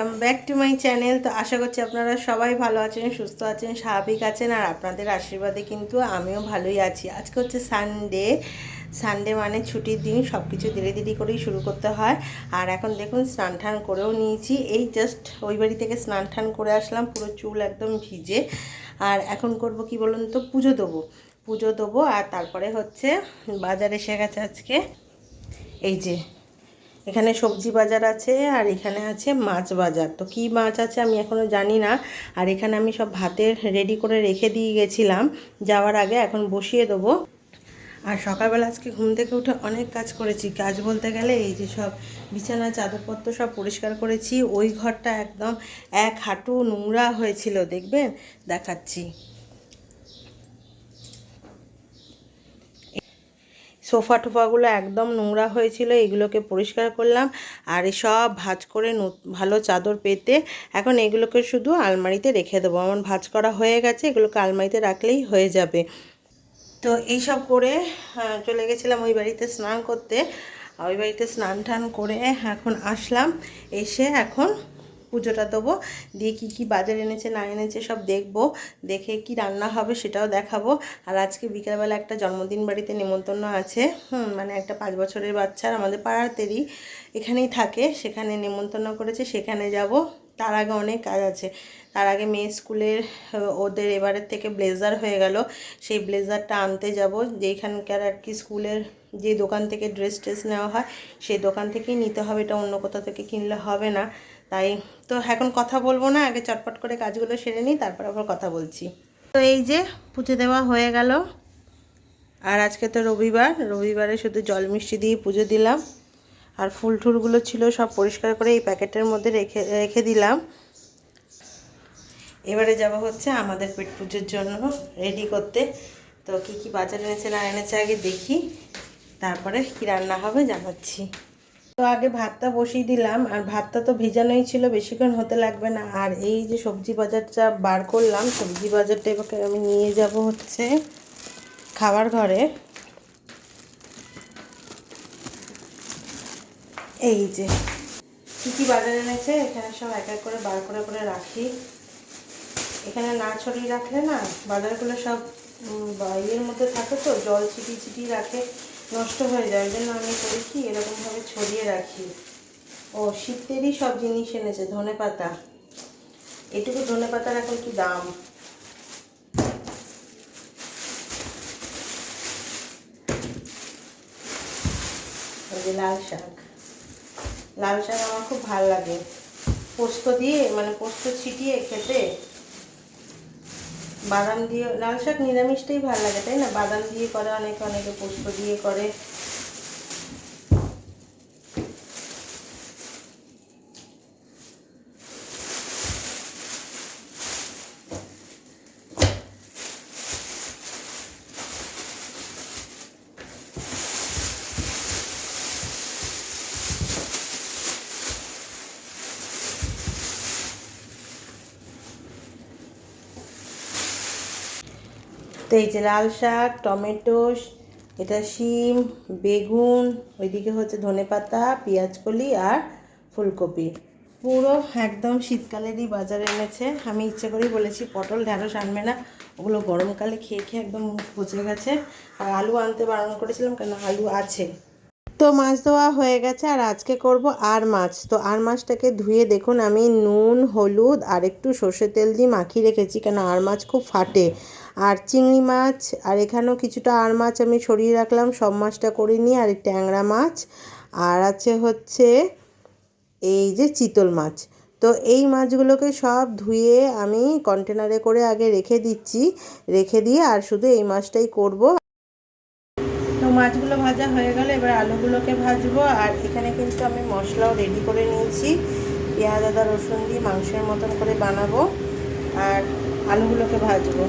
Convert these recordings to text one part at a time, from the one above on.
Welcome back to my channel. তো আশা করছি আপনারা সবাই ভালো আছেন, সুস্থ আছেন, স্বাভাবিক আছেন, আর আপনাদের আশীর্বাদে কিন্তু আমিও ভালোই আছি। আজকে হচ্ছে সানডে সানডে মানে ছুটির দিন সব কিছু ধীরে ধীরে করেই শুরু করতে হয়। আর এখন দেখুন, স্নান টান করেও নিয়েছি। এই জাস্ট ওই বাড়ি থেকে স্নান টান করে আসলাম, পুরো চুল একদম ভিজে। আর এখন করব কি বলুন তো, পুজো দেবো। পুজো দেবো, আর তারপরে হচ্ছে বাজারে এসে গেছে আজকে। এই যে এখানে সবজি বাজার আছে আর এখানে আছে মাছ বাজার। তো কি মাছ আছে আমি এখনও জানি না। আর এখানে আমি সব ভাতের রেডি করে রেখে দিয়ে গেছিলাম। যাওয়ার আগে এখন বসিয়ে দেবো। আর সকালবেলা আজকে ঘুম থেকে উঠে অনেক কাজ করেছি। কাজ বলতে গেলে এই যে সব বিছানা, চাদরপত্র সব পরিষ্কার করেছি। ওই ঘরটা একদম এক হাঁটু নোংরা হয়েছিল, দেখবেন? দেখাচ্ছি। সোফা টোফাগুলো একদম নোংরা হয়েছিল, এগুলোকে পরিষ্কার করলাম আর সব ভাজ করে ভালো চাদর পেতে এখন এগুলোকে শুধু আলমারিতে রেখে দেবো। আমার ভাজ করা হয়ে গেছে, এগুলোকে আলমারিতে রাখলেই হয়ে যাবে। তো এইসব করে চলে গেছিলাম ওই বাড়িতে স্নান করতে। ওই বাড়িতে স্নান টান করে এখন আসলাম। এসে এখন পুজোটা দেবো। দিয়ে কী কী বাজার এনেছে, না এনেছে সব দেখব। দেখে কি রান্না হবে সেটাও দেখাবো। আর আজকে বিকালবেলা একটা জন্মদিন বাড়িতে নেমন্তন্ন আছে। হুম মানে একটা পাঁচ বছরের বাচ্চার আমাদের পাড়াতেরই এখানেই থাকে। সেখানে নেমন্তন্ন করেছে, সেখানে যাব। তার আগে অনেক কাজ আছে। তার আগে মেয়ে স্কুলের ওদের এবারের থেকে ব্লেজার হয়ে গেল। সেই ব্লেজারটা আনতে যাব। যেখানকার আর কি স্কুলের যে দোকান থেকে ড্রেস ট্রেস নেওয়া হয়, সেই দোকান থেকেই নিতে হবে। এটা অন্য কোথাও থেকে কিনলে হবে না। তাই তো এখন কথা বলব না, আগে চটপট করে কাজগুলো সেরে নিই, তারপর আবার কথা বলছি। তো এই যে পুজো দেওয়া হয়ে গেল, আর আজকে তো রবিবার, রবিবারে শুধু জল মিষ্টি দিয়ে পুজো দিলাম, আর ফুল টুলগুলো ছিল সব পরিষ্কার করে এই প্যাকেটের মধ্যে রেখে রেখে দিলাম। এবারে যাব হচ্ছে আমাদের পেট পুজোর জন্য রেডি করতে। তো কি কি বাজার এনেছে না এনেছে আগে দেখি, তারপরে কি রান্না হবে জানাচ্ছি। তো আগে ভাতটা বসিয়ে দিলাম আর ভাতটা তো ভেজানোই ছিল বেশিক্ষণ হতে লাগবে না। আর এই যে সবজি বাজারটা বার করলাম সবজি বাজারটা এবার আমি নিয়ে যাব হচ্ছে খাবার ঘরে। এই যে কী কী বাজার এনেছে এখানে সব এক এক করে বার করে করে রাখি। এখানে না ছড়িয়ে রাখলে না বাজারগুলো সব উম, বা- ইয়ের মধ্যে থাকে তো জল ছিটিয়ে ছিটিয়ে রাখে। নষ্ট হয়ে যায়, ওই জন্য আমি করি কি, এরকমভাবে ছড়িয়ে রাখি। ও, শীতেরই সব জিনিস এনেছে, ধনে পাতা। এটুকু ধনে পাতার এখন কি দাম? লাল শাক। লাল শাক আমার খুব ভালো লাগে। পোস্ত দিয়ে মানে পোস্ত ছিটিয়ে খেতে বাদাম দিয়ে, লাল শাক নিরামিষটাই ভালো লাগে, তাই না? বাদাম দিয়ে করে অনেকে অনেকে পোস্ত দিয়ে করে। তো এই যে লাল শাক, টমেটো, এটা শিম, বেগুন, ওইদিকে হচ্ছে ধনে ধনেপাতা পেঁয়াজকলি আর ফুলকপি। পুরো একদম শীতকালেরই বাজারে এনেছে। আমি ইচ্ছে করেই বলেছি, পটল ঢ্যাঁড়স আনবে না। ওগুলো গরমকালে খেয়ে খেয়ে একদম পচে গেছে। আর আলু আনতে বারণ করেছিলাম কেন? আলু আছে। তো মাছ ধোয়া হয়ে গেছে, আর আজকে করব আর মাছ। তো আর মাছটাকে ধুয়ে দেখুন, আমি নুন, হলুদ আর একটু সর্ষে তেল দিয়ে মাখিয়ে রেখেছি, কেন? আর মাছ খুব ফাটে। আর চিংড়ি মাছ, আর এখানেও কিছুটা আর মাছ আমি সরিয়ে রাখলাম, সব মাছটা করে নিয়ে, আর ট্যাংরা মাছ, আর আছে হচ্ছে এই যে চিতল মাছ। তো এই মাছগুলোকে সব ধুয়ে আমি কন্টেনারে করে আগে রেখে দিচ্ছি, রেখে দিয়ে আর শুধু এই মাছটাই করব। তো মাছগুলো ভাজা হয়ে গেল, এবার আলুগুলোকে ভাজবো, আর এখানে কিন্তু আমি মশলাও রেডি করে নিয়েছি। পেঁয়াজ, আদা, রসুন দিয়ে মাংসের মতন করে বানাবো, আর আলুগুলোকে ভাজবো।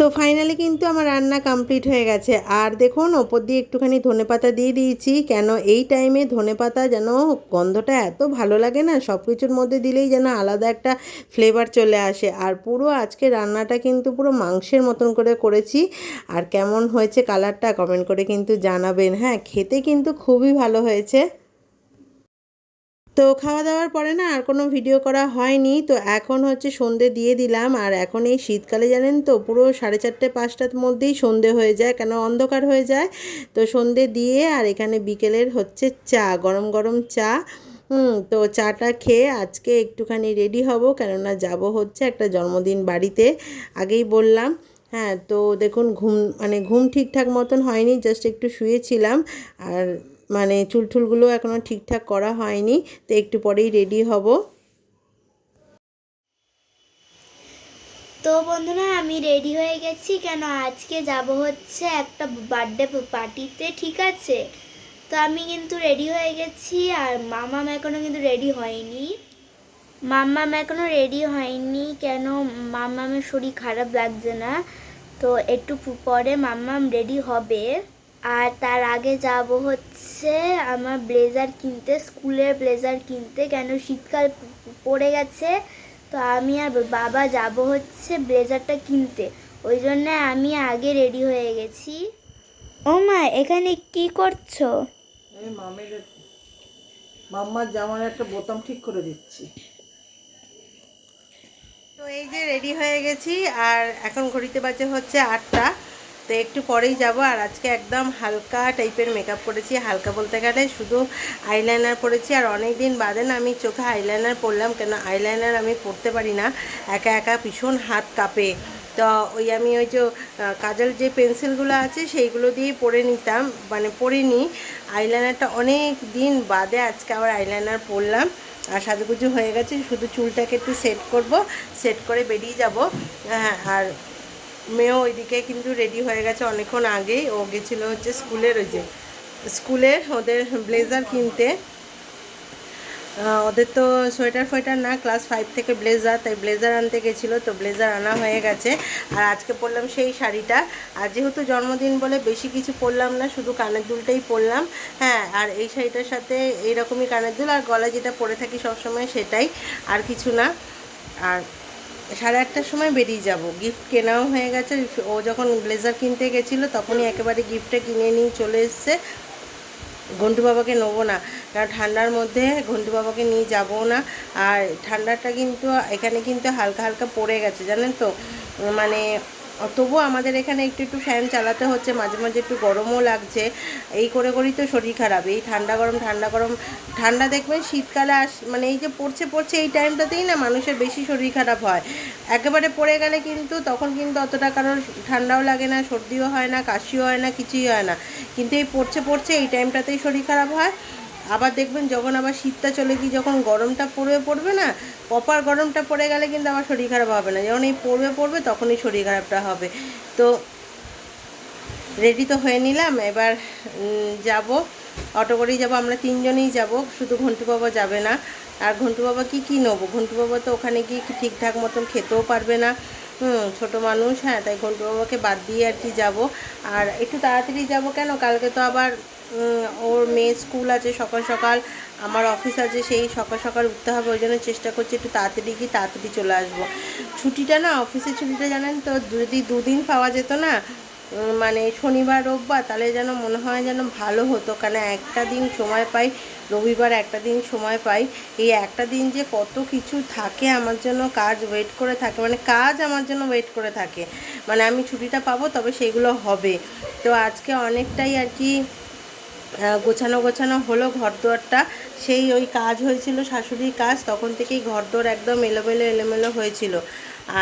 তো ফাইনালি কিন্তু আমার রান্না কমপ্লিট হয়ে গেছে। আর দেখুন, ওপর দিয়ে একটুখানি ধনেপাতা দিয়ে দিয়েছি। কেন এই টাইমে ধনেপাতা যেন গন্ধটা এত ভালো লাগে না সব কিছুর মধ্যে দিলেই যেন আলাদা একটা ফ্লেভার চলে আসে। আর পুরো আজকে রান্নাটা কিন্তু পুরো মাংসের মতন করে করেছি। আর কেমন হয়েছে কালারটা কমেন্ট করে কিন্তু জানাবেন। হ্যাঁ খেতে কিন্তু খুবই ভালো হয়েছে। তো খাওয়া দাওয়ার পরে না আর কোনো ভিডিও করা হয়নি। তো এখন হচ্ছে সন্ধে দিয়ে দিলাম। আর এখন এই শীতকালে জানেন তো, পুরো সাড়ে চারটে, পাঁচটার মধ্যেই সন্ধে হয়ে যায়, কেন অন্ধকার হয়ে যায়? তো সন্ধে দিয়ে আর এখানে বিকেলের হচ্ছে চা, গরম গরম চা। হুম, তো চাটা খেয়ে আজকে একটুখানি রেডি হব, কেননা যাব হচ্ছে একটা জন্মদিন বাড়িতে, আগেই বললাম। হ্যাঁ তো দেখুন, ঘুম মানে ঘুম ঠিকঠাক মতন হয়নি জাস্ট একটু শুয়েছিলাম। আর মানে চুল টুলগুলো এখনও ঠিকঠাক করা হয়নি, তো একটু পরেই রেডি হব। তো বন্ধুরা, আমি রেডি হয়ে গেছি। কেন আজকে যাব হচ্ছে একটা বার্থডে পার্টিতে ঠিক আছে? তো আমি কিন্তু রেডি হয়ে গেছি, আর মামাম এখনও কিন্তু রেডি হয়নি। মাম্মাম এখনও রেডি হয়নি, কেন মাম্মামের শরীর খারাপ লাগছে না? তো একটু পরে মাম্মাম রেডি হবে। আর তার আগে যাব হচ্ছে আমার ব্লেজার কিনতে স্কুলের ব্লেজার কিনতে। কেন? শীতকাল পড়ে গেছে তো আমি আর বাবা যাব হচ্ছে ব্লেজারটা কিনতে। ওই জন্য আমি আগে রেডি হয়ে গেছি। ও মা এখানে কি করছ? মাম্মার জামার একটা বোতাম ঠিক করে দিচ্ছি। তো এই যে রেডি হয়ে গেছি আর এখন ঘড়িতে বাজে হচ্ছে আটটা। তো একটু পরেই যাব, আর আজকে একদম হালকা টাইপের মেকআপ করেছি হালকা বলতে গেলে শুধু আইলাইনার পরেছি, আর অনেক দিন বাদে না আমি চোখে আইলাইনার পরলাম, কেন আইলাইনার আমি পরতে পারি না। একা একা ভীষণ হাত কাঁপে। তো ওই আমি ওই যে কাজল যে পেন্সিলগুলো আছে সেইগুলো দিয়েই পরে নিতাম মানে পরে নিই আইলাইনারটা অনেক দিন বাদে আজকে আবার আইলাইনার পরলাম, আর সাজুগুজু হয়ে গেছে। শুধু চুলটাকে একটু সেট করব সেট করে বেরিয়ে যাব। হ্যাঁ আর মেয়েও ওইদিকে কিন্তু রেডি হয়ে গেছে অনেকক্ষণ আগেই। ও গেছিল হচ্ছে স্কুলের ওই যে, স্কুলের ওদের ব্লেজার কিনতে। ওদের তো সোয়েটার ফোয়েটার না ক্লাস ফাইভ থেকে ব্লেজার তাই ব্লেজার আনতে গেছিল, তো ব্লেজার আনা হয়ে গেছে। আর আজকে পরলাম সেই শাড়িটা। আর যেহেতু জন্মদিন বলে বেশি কিছু পরলাম না, শুধু কানের দুলটাই পরলাম। হ্যাঁ আর এই শাড়িটার সাথে এইরকমই কানের দুল, আর গলায় যেটা পরে থাকি সবসময় সেটাই, আর কিছু না। আর সাড়ে আটটার সময় বেরিয়ে যাব। গিফট কেনাও হয়ে গেছে। ও যখন ব্লেজার কিনতে গেছিল, তখনই একেবারে গিফটটা কিনে নিয়ে চলে এসছে। ঘন্টু বাবাকে নেব না, কারণ ঠান্ডার মধ্যে ঘন্টু বাবাকে নিয়ে যাব না। আর ঠান্ডাটা কিন্তু, এখানে কিন্তু হালকা হালকা পড়ে গেছে, জানেন তো? মানে তবুও আমাদের এখানে একটু একটু ফ্যান চালাতে হচ্ছে, মাঝে মাঝে একটু গরমও লাগছে। এই করে করেই তো শরীর খারাপ। এই ঠান্ডা গরম ঠান্ডা গরম, ঠান্ডা দেখবেন শীতকালে আস মানে এই যে পড়ছে পড়ছে এই টাইমটাতেই না মানুষের বেশি শরীর খারাপ হয়। একেবারে পড়ে গেলে কিন্তু, তখন কিন্তু অতটা কারোর ঠান্ডাও লাগে না, সর্দিও হয় না, কাশিও হয় না, কিছুই হয় না। কিন্তু এই পড়ছে পড়ছে এই টাইমটাতেই শরীর খারাপ হয়। আবার দেখবেন যখন আবার শীতটা চলে গিয়ে যখন গরমটা পড়বে পড়বে না প্রপার গরমটা পড়ে গেলে কিন্তু আবার শরীর খারাপ হবে না। যখন এই পড়বে পড়বে তখনই শরীর খারাপটা হবে। তো রেডি তো হয়ে নিলাম, এবার যাব, অটো করেই যাব, আমরা তিনজনেই যাব, শুধু ঘন্টু বাবা যাবে না। আর ঘন্টু বাবা কি, কী নেব? ঘন্টু বাবা তো ওখানে গিয়ে ঠিকঠাক মতন খেতেও পারবে না। হুম, ছোটো মানুষ হ্যাঁ তাই ঘন্টু বাবাকে বাদ দিয়ে আর কি যাব। আর একটু তাড়াতাড়ি যাব কেন? কালকে তো আবার ওর মেয়ে স্কুল আছে সকাল সকাল, আমার অফিস আছে সেই সকাল সকাল উঠতে হবে, ওই জন্য চেষ্টা করছি একটু তাড়াতাড়ি গিয়ে তাড়াতাড়ি চলে আসব। ছুটিটা না, অফিসের ছুটিটা জানেন তো যদি দুদিন পাওয়া যেত না মানে শনিবার, রোববার, তাহলে যেন মনে হয় যেন ভালো হতো কারণ একটা দিন সময় পাই, রবিবার একটা দিন সময় পাই, এই একটা দিন যে কত কিছু থাকে, আমার জন্য কাজ ওয়েট করে থাকে মানে কাজ আমার জন্য ওয়েট করে থাকে। মানে আমি ছুটিটা পাবো, তবে সেগুলো হবে। তো আজকে অনেকটাই আর কি গোছানো গোছানো হলো ঘর দুয়ারটা সেই ওই কাজ হয়েছিল শাশুড়ির কাজ, তখন থেকেই ঘর দুয়ার একদম এলোমেলো এলোমেলো হয়েছিল।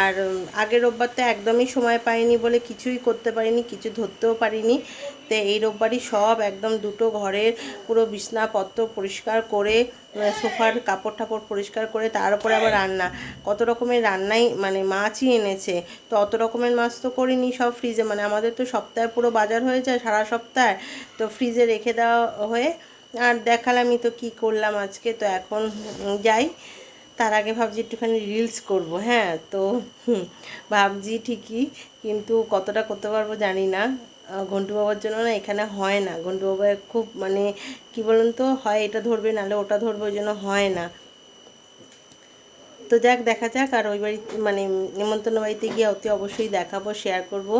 আর আগের রোববার তো একদমই সময় পাইনি বলে কিছুই করতে পারিনি, কিছু ধরতেও পারিনি। তো এই রোববারই সব একদম দুটো ঘরের পুরো বিছনাপত্র পরিষ্কার করে সোফার কাপড় টাপড় পরিষ্কার করে, তার উপরে আবার রান্না। কত রকমের রান্নাই মানে মাছই এনেছে, তো অত রকমের মাছ তো করিনি সব ফ্রিজে। মানে আমাদের তো সপ্তাহে পুরো বাজার হয়ে যায় সারা সপ্তাহে, তো ফ্রিজে রেখে দেওয়া হয়ে, আর দেখালামই তো কি করলাম আজকে। তো এখন যাই। তার আগে ভাবছি একটুখানি রিলস করব হ্যাঁ? তো ভাবছি ঠিকই, কিন্তু কতটা করতে পারব জানি না। ঘন্টু বাবার জন্য না এখানে হয় না। ঘন্টু বাবা খুব মানে কি বলুন তো, হয় এটা ধরবে, নাহলে ওটা ধরবে, ওই জন্য হয় না। তো যাক, দেখা যাক, আর ওই বাড়ি মানে নিমন্ত্রণ বাড়িতে গিয়ে অতি অবশ্যই দেখাবো শেয়ার করব।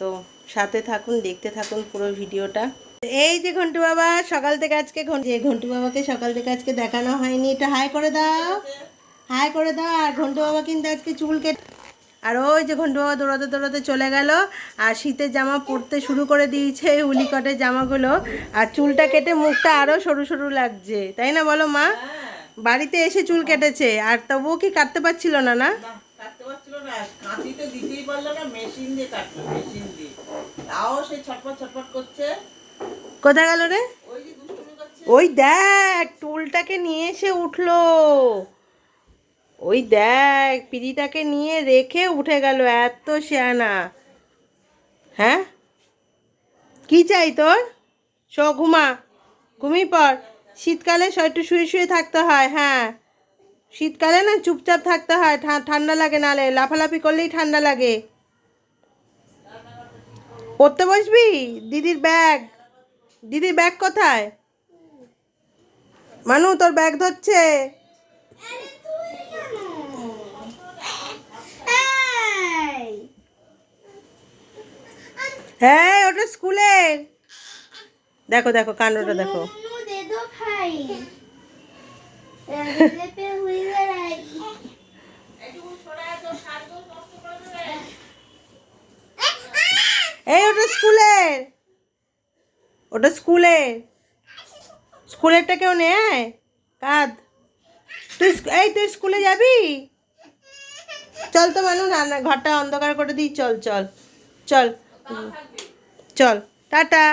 তো সাথে থাকুন, দেখতে থাকুন পুরো ভিডিওটা। এই যে ঘন্টু বাবা, সকাল থেকে আজকে ঘন্টু বাবাকে সকাল থেকে আজকে দেখানো হয়নি, এটা হাই করে দাও। হাই করে দাও আর ঘন্টু বাবা কিন্তু আজকে চুল কেটে আর ওই যে ঘন্টু বাবা দৌড়াতে দৌড়াতে চলে গেল আর শীতের জামা পরতে শুরু করে দিয়েছে উলিকটের জামাগুলো। আর চুলটা কেটে মুখটা আরও সরু সরু লাগছে তাই না বলো মা? বাড়িতে এসে চুল কেটেছে আর তবুও কি কাটতে পারছিল না না? কোথায় গেল রে? ওই দেখ টুলটাকে নিয়ে এসে উঠল। ওই দেখ পিড়িটাকে নিয়ে রেখে উঠে গেল এত শেয়ানা। হ্যাঁ? কি চাই তোর? শো, ঘুমা। ঘুমিয়ে পর শীতকালে একটু শুয়ে শুয়ে থাকতে হয় হ্যাঁ। শীতকালে না চুপচাপ থাকতে হয় ঠান্ডা লাগে নালে। লাফালাফি করলেই ঠান্ডা লাগে। পড়তে বসবি? দিদির ব্যাগ। দিদির ব্যাগ কোথায়? মানু, তোর ব্যাগ ধরছে এই, হ্যাঁ ওটা স্কুলের। দেখো দেখো কাণ্ডটা দেখো। এই ওটা স্কুলের। ওটা স্কুলের। স্কুলেরটা কেউ নেয়? কাঁদ। তুই এই তুই স্কুলে যাবি? চল তো মানু রান্না ঘরটা অন্ধকার করে দিই। চল চল। চল। চল, টাটা।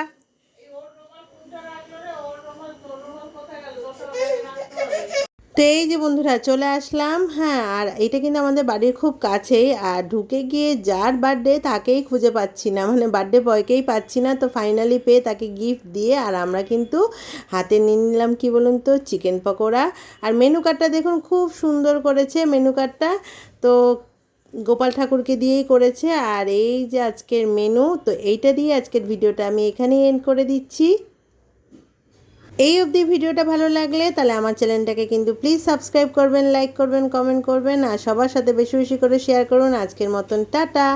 তো এই যে বন্ধুরা, চলে আসলাম। হ্যাঁ আর এটা কিন্তু আমাদের বাড়ির খুব কাছেই, আর ঢুকে গিয়ে যার বার্থডে তাকেই খুঁজে পাচ্ছি না। মানে বার্থডে বয়কেই পাচ্ছি না, তো ফাইনালি পেয়ে তাকে গিফট দিয়ে, আর আমরা কিন্তু হাতে নিয়ে নিলাম, কি বলুন তো চিকেন পকোড়া। আর মেনু কার্ডটা দেখুন, খুব সুন্দর করেছে মেনু কার্ডটা তো গোপাল ঠাকুরকে দিয়েই করেছে আর এই যে আজকের মেনু তো এইটা দিয়ে আজকের ভিডিওটা আমি এখানেই এন্ড করে দিচ্ছি। এই অবধি ভিডিওটা ভালো লাগলে তাহলে আমার চ্যানেলটাকে কিন্তু প্লিজ সাবস্ক্রাইব করবেন লাইক করবেন কমেন্ট করবেন আর সবার সাথে বেশি বেশি করে শেয়ার করুন। আজকের মতন, টাটা!